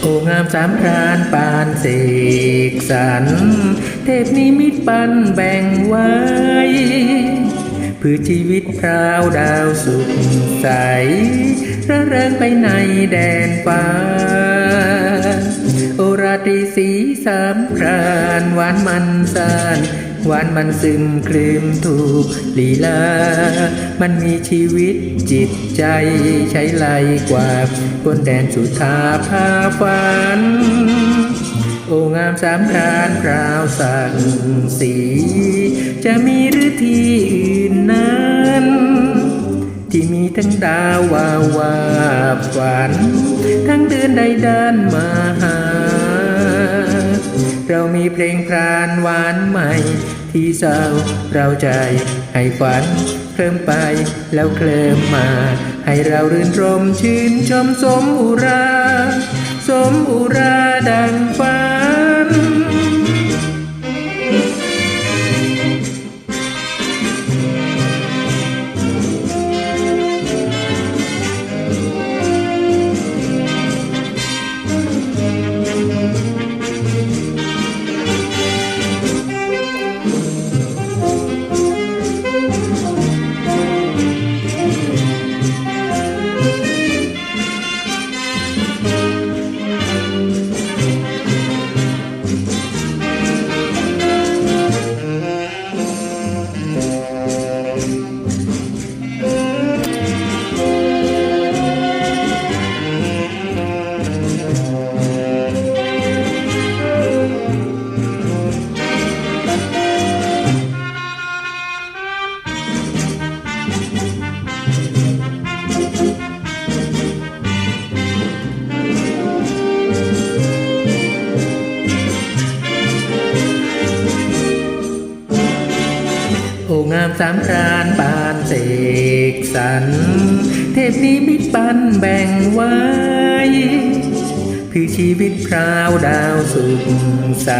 โองามสามพรานปานเสกสรรเทพนิมิตปันแบ่งไว้เพื่อชีวิตพราวดาวสุขใสระเริงไปในแดนฟ้า โอราตรีสีสามพรานหวานมันสาน หวานมันซึมคลืมถูกลีลา มันมีชีวิตจิตใจใช้ไลกว่าบนแดนสุธาพาฝัน โองามสามพรานพราวสังสี จะมีหรือที่อื่นนั้น ที่มีทั้งดาววาววาฝัน ทั้งเดือนใดด้านมา เรามีเพลงพรานหวานใหม่ ที่เศร้าเราใจให้ฝันเคลิ้มไปแล้วเคลิมมา ให้เรารื่นรมชื่นชมสมอุรา สมอุราดังฟ้า โองามสามครานปานเสกสรรเทพนิมิตปันแบ่งไว้คือชีวิตพราวดาวสุขใส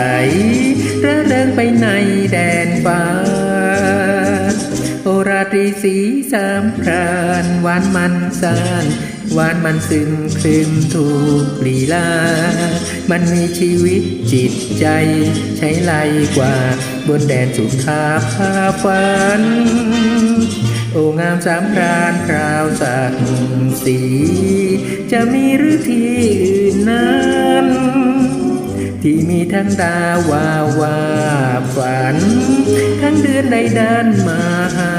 ระเริงไปในแดนฟ้า สีสามพรานหวานมันสานหวานมันซึมคลึมถูกลีลา มันมีชีวิตจิตใจใช้ไลกว่า บนแดนสุขาพาฝัน โองามสามพรานพราวสักสี จะมีหรือที่อื่นนั้นที่มีทั้งดาววาวาฝัน ทั้งเดือนในด้านมาหา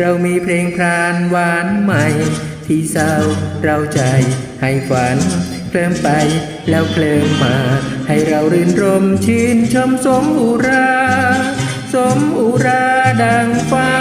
เรามีเพลงพรานหวานใหม่ ที่เศร้าเราใจให้ฝันเคลิ้มไปแล้วเคลิ้มมา ให้เรารื่นรมชื่นชมสมอุรา สมอุราดังฟ้า